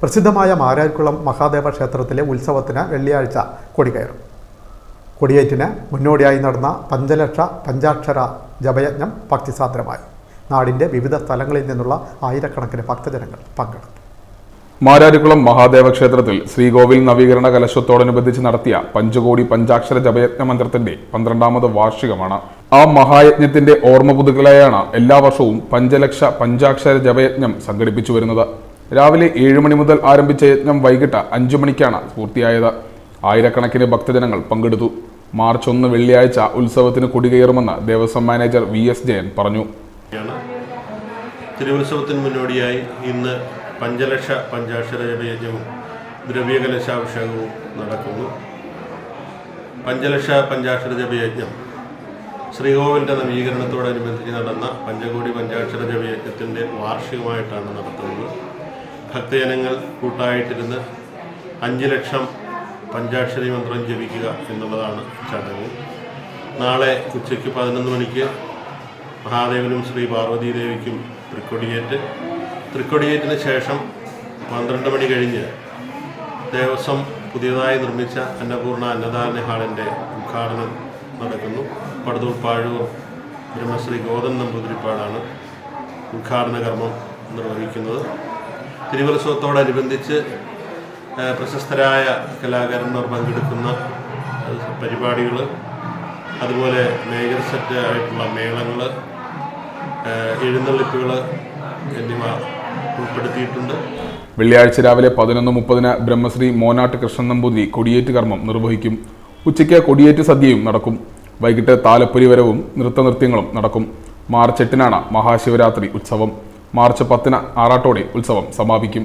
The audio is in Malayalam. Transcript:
പ്രസിദ്ധമായ മാരാരിക്കുളം മഹാദേവ ക്ഷേത്രത്തിലെ ഉത്സവത്തിന് വെള്ളിയാഴ്ച കൊടികയറും. കൊടിയേറ്റിന് മുന്നോടിയായി നടന്ന പഞ്ചലക്ഷ പഞ്ചാക്ഷര ജപയജ്ഞം ഭക്തിസാന്ദ്രമായി. നാടിന്റെ വിവിധ സ്ഥലങ്ങളിൽ നിന്നുള്ള ആയിരക്കണക്കിന് ഭക്തജനങ്ങൾ പങ്കെടുത്തു. മാരാരിക്കുളം മഹാദേവ ക്ഷേത്രത്തിൽ ശ്രീകോവിൽ നവീകരണ കലശത്തോടനുബന്ധിച്ച് നടത്തിയ പഞ്ചകോടി പഞ്ചാക്ഷര ജപയജ്ഞ മന്ത്രത്തിന്റെ പന്ത്രണ്ടാമത് വാർഷികമാണ്. ആ മഹായജ്ഞത്തിന്റെ ഓർമ്മ പുതുക്കലായാണ് എല്ലാ വർഷവും പഞ്ചലക്ഷ പഞ്ചാക്ഷര ജപയജ്ഞം സംഘടിപ്പിച്ചു വരുന്നത്. രാവിലെ ഏഴ് മണി മുതൽ ആരംഭിച്ച യജ്ഞം വൈകിട്ട് അഞ്ചു മണിക്കാണ് പൂർത്തിയായത്. ആയിരക്കണക്കിന് ഭക്തജനങ്ങൾ പങ്കെടുത്തു. മാർച്ച് ഒന്ന് വെള്ളിയാഴ്ച ഉത്സവത്തിന് കൊടികയറുമെന്ന് Devaswom manager V S Jayan പറഞ്ഞു. തിരുവത്സവത്തിന് മുന്നോടിയായി ഇന്ന് പഞ്ചലക്ഷ പഞ്ചാക്ഷര ജപയജ്ഞവും ദ്രവ്യകലശാഭിഷേകവും നടക്കുന്നു. പഞ്ചലക്ഷ പഞ്ചാക്ഷര ജപയജ്ഞം ശ്രീകോവിലിന്റെ നവീകരണത്തോടനുബന്ധിച്ച് നടന്ന പഞ്ചകോടി പഞ്ചാക്ഷര ജപയജ്ഞത്തിന്റെ വാർഷികമായിട്ടാണ് നടത്തുന്നത്. ഭക്തജനങ്ങൾ കൂട്ടായിട്ടിരുന്ന് അഞ്ച് ലക്ഷം പഞ്ചാക്ഷരി മന്ത്രം ജപിക്കുക എന്നുള്ളതാണ് ചടങ്ങ്. നാളെ ഉച്ചയ്ക്ക് പതിനൊന്ന് മണിക്ക് മഹാദേവനും ശ്രീ പാർവതി ദേവിക്കും തൃക്കൊടിയേറ്റ്. തൃക്കൊടിയേറ്റിന് ശേഷം പന്ത്രണ്ട് മണി കഴിഞ്ഞ് ദേവസ്വം പുതിയതായി നിർമ്മിച്ച അന്നപൂർണ അന്നദാന ഹാളിന്റെ ഉദ്ഘാടനം നടക്കുന്നു. പടുതൂർ പാഴൂർ ബ്രഹ്മശ്രീ ഗോതൻ നമ്പൂതിരിപ്പാടാണ് ഉദ്ഘാടന കർമ്മം നിർവഹിക്കുന്നത്. തിരുവുത്സവത്തോടനുബന്ധിച്ച് പ്രശസ്തരായ കലാകാരന്മാർ പങ്കെടുക്കുന്ന പരിപാടികൾ അതുപോലെ മേജർ സെറ്റ് ആയിട്ടുള്ള മേളങ്ങൾ എഴുന്നള്ളിപ്പുകൾ എന്നിവ ഉൾപ്പെടുത്തിയിട്ടുണ്ട്. വെള്ളിയാഴ്ച രാവിലെ പതിനൊന്ന് മുപ്പതിന് ബ്രഹ്മശ്രീ മോനാട്ട് കൃഷ്ണൻ നമ്പൂതിരി കൊടിയേറ്റ് കർമ്മം നിർവഹിക്കും. ഉച്ചയ്ക്ക് കൊടിയേറ്റ് സദ്യയും നടക്കും. വൈകിട്ട് താലപ്പൊലി വരവും നൃത്തനൃത്യങ്ങളും നടക്കും. മാർച്ച് എട്ടിനാണ് മഹാശിവരാത്രി ഉത്സവം. മാർച്ച് പത്തിന് ആറാട്ടോടെ ഉത്സവം സമാപിക്കും.